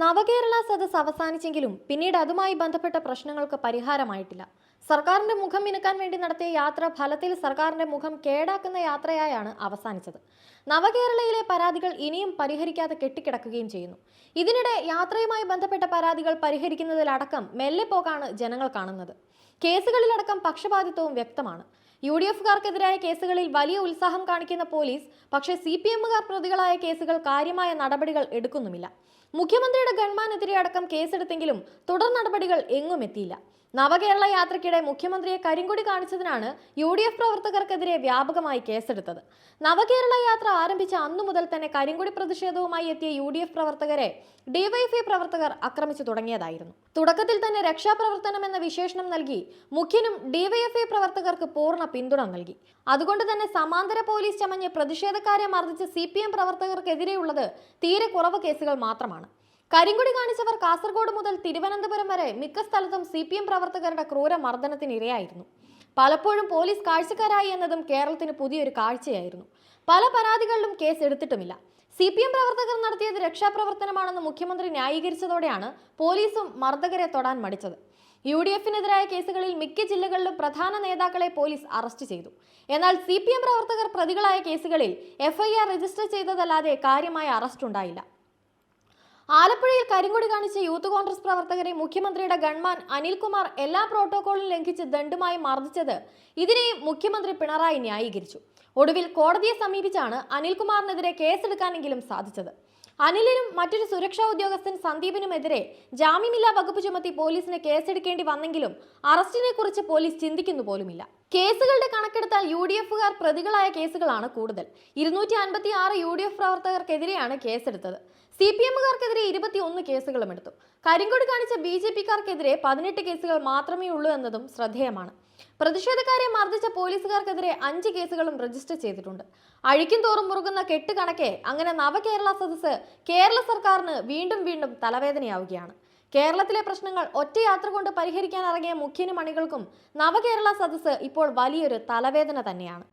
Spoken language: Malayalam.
നവകേരള സദസ് അവസാനിച്ചെങ്കിലും പിന്നീട് അതുമായി ബന്ധപ്പെട്ട പ്രശ്നങ്ങൾക്ക് പരിഹാരമായിട്ടില്ല. സർക്കാരിന്റെ മുഖം മിനുക്കാൻ വേണ്ടി നടത്തിയ യാത്ര ഫലത്തിൽ സർക്കാരിന്റെ മുഖം കേടാക്കുന്ന യാത്രയായാണ് അവസാനിച്ചത്. നവകേരളയിലെ പരാതികൾ ഇനിയും പരിഹരിക്കാതെ കെട്ടിക്കിടക്കുകയും ചെയ്യുന്നു. ഇതിനിടെ യാത്രയുമായി ബന്ധപ്പെട്ട പരാതികൾ പരിഹരിക്കുന്നതിലടക്കം മെല്ലെ പോകാണ് ജനങ്ങൾ കാണുന്നത്. കേസുകളിലടക്കം പക്ഷപാതിത്വവും വ്യക്തമാണ്. യു ഡി എഫുകാർക്കെതിരായ കേസുകളിൽ വലിയ ഉത്സാഹം കാണിക്കുന്ന പോലീസ് പക്ഷേ സി പി എമ്മുകാർ പ്രതികളായ കേസുകൾ കാര്യമായ നടപടികൾ എടുക്കുന്നുമില്ല. മുഖ്യമന്ത്രിയുടെ ഗൺമാനെതിരെ അടക്കം കേസെടുത്തെങ്കിലും തുടർ നടപടികൾ എങ്ങും എത്തിയില്ല. നവകേരള യാത്രയ്ക്കിടെ മുഖ്യമന്ത്രിയെ കരിങ്കൊടി കാണിച്ചതിനാണ് യു ഡി എഫ് പ്രവർത്തകർക്കെതിരെ വ്യാപകമായി കേസെടുത്തത്. നവകേരള യാത്ര ആരംഭിച്ച അന്നു മുതൽ തന്നെ കരിങ്കൊടി പ്രതിഷേധവുമായി എത്തിയ യു ഡി എഫ് പ്രവർത്തകരെ ഡിവൈഎഫ്ഐ പ്രവർത്തകർ ആക്രമിച്ചു തുടങ്ങിയതായിരുന്നു. തുടക്കത്തിൽ തന്നെ രക്ഷാപ്രവർത്തനം എന്ന വിശേഷണം നൽകി മുഖ്യനും ഡിവൈഎഫ്ഐ പ്രവർത്തകർക്ക് പൂർണ പിന്തുണ നൽകി. അതുകൊണ്ട് തന്നെ സമാന്തര പോലീസ് ചമഞ്ഞ് പ്രതിഷേധക്കാരെ മർദ്ദിച്ച സി പ്രവർത്തകർക്കെതിരെയുള്ളത് തീരെ കുറവ് കേസുകൾ മാത്രമാണ്. കരിങ്കൊടി കാണിച്ചവർ കാസർഗോഡ് മുതൽ തിരുവനന്തപുരം വരെ മിക്ക സ്ഥലത്തും സി പി എം പ്രവർത്തകരുടെ ക്രൂര മർദ്ദനത്തിനിരയായിരുന്നു പലപ്പോഴും പോലീസ് കാഴ്ചക്കാരായി എന്നതും കേരളത്തിന് പുതിയൊരു കാഴ്ചയായിരുന്നു. പല പരാതികളിലും കേസ് എടുത്തിട്ടുമില്ല. സി പി എം പ്രവർത്തകർ നടത്തിയത് രക്ഷാപ്രവർത്തനമാണെന്ന് മുഖ്യമന്ത്രി ന്യായീകരിച്ചതോടെയാണ് പോലീസും മർദ്ദകരെ തൊടാൻ മടിച്ചത്. യു ഡി എഫിനെതിരായ കേസുകളിൽ മിക്ക ജില്ലകളിലും പ്രധാന നേതാക്കളെ പോലീസ് അറസ്റ്റ് ചെയ്തു. എന്നാൽ സി പി എം പ്രവർത്തകർ പ്രതികളായ കേസുകളിൽ എഫ്ഐആർ രജിസ്റ്റർ ചെയ്തതല്ലാതെ കാര്യമായ അറസ്റ്റ് ഉണ്ടായില്ല. ആലപ്പുഴയിൽ കരിങ്കൊടി കാണിച്ച യൂത്ത് കോൺഗ്രസ് പ്രവർത്തകരെ മുഖ്യമന്ത്രിയുടെ ഗൺമാൻ അനിൽകുമാർ എല്ലാ പ്രോട്ടോകോളും ലംഘിച്ച് ദണ്ഡുമായി മർദ്ദിച്ചത് ഇതിനെയും മുഖ്യമന്ത്രി പിണറായി ന്യായീകരിച്ചു. ഒടുവിൽ കോടതിയെ സമീപിച്ചാണ് അനിൽകുമാറിനെതിരെ കേസെടുക്കാനെങ്കിലും സാധിച്ചത്. അനിലിനും മറ്റൊരു സുരക്ഷാ ഉദ്യോഗസ്ഥൻ സന്ദീപിനുമെതിരെ ജാമ്യമില്ലാ വകുപ്പ് ചുമത്തി പോലീസിന് കേസെടുക്കേണ്ടി വന്നെങ്കിലും അറസ്റ്റിനെ കുറിച്ച് പോലീസ് ചിന്തിക്കുന്നു പോലുമില്ല. കേസുകളുടെ കണക്കെടുത്താൽ യു ഡി എഫുകാർ പ്രതികളായ കേസുകളാണ് കൂടുതൽ. ഇരുന്നൂറ്റി അൻപത്തി ആറ് യു ഡി എഫ് പ്രവർത്തകർക്കെതിരെയാണ് കേസെടുത്തത്. സി പി എമ്മുകാർക്കെതിരെ ഇരുപത്തിയൊന്ന് കേസുകളും എടുത്തു കരിങ്കോട് കാണിച്ച ബി ജെ പിക്കാർക്കെതിരെ പതിനെട്ട് കേസുകൾ മാത്രമേ ഉള്ളൂ എന്നതും ശ്രദ്ധേയമാണ്. പ്രതിഷേധക്കാരെ മർദ്ദിച്ച പോലീസുകാർക്കെതിരെ അഞ്ച് കേസുകളും രജിസ്റ്റർ ചെയ്തിട്ടുണ്ട്. അഴിക്കും തോറും മുറുകുന്ന കെട്ട് കണക്കെ അങ്ങനെ നവകേരള സദസ്സ് കേരള സർക്കാരിന് വീണ്ടും വീണ്ടും തലവേദനയാവുകയാണ്. കേരളത്തിലെ പ്രശ്നങ്ങൾ ഒറ്റ യാത്ര കൊണ്ട് പരിഹരിക്കാൻ ഇറങ്ങിയ മുഖ്യനും അണികൾക്കും നവകേരള സദസ്സ് ഇപ്പോൾ വലിയൊരു തലവേദന തന്നെയാണ്.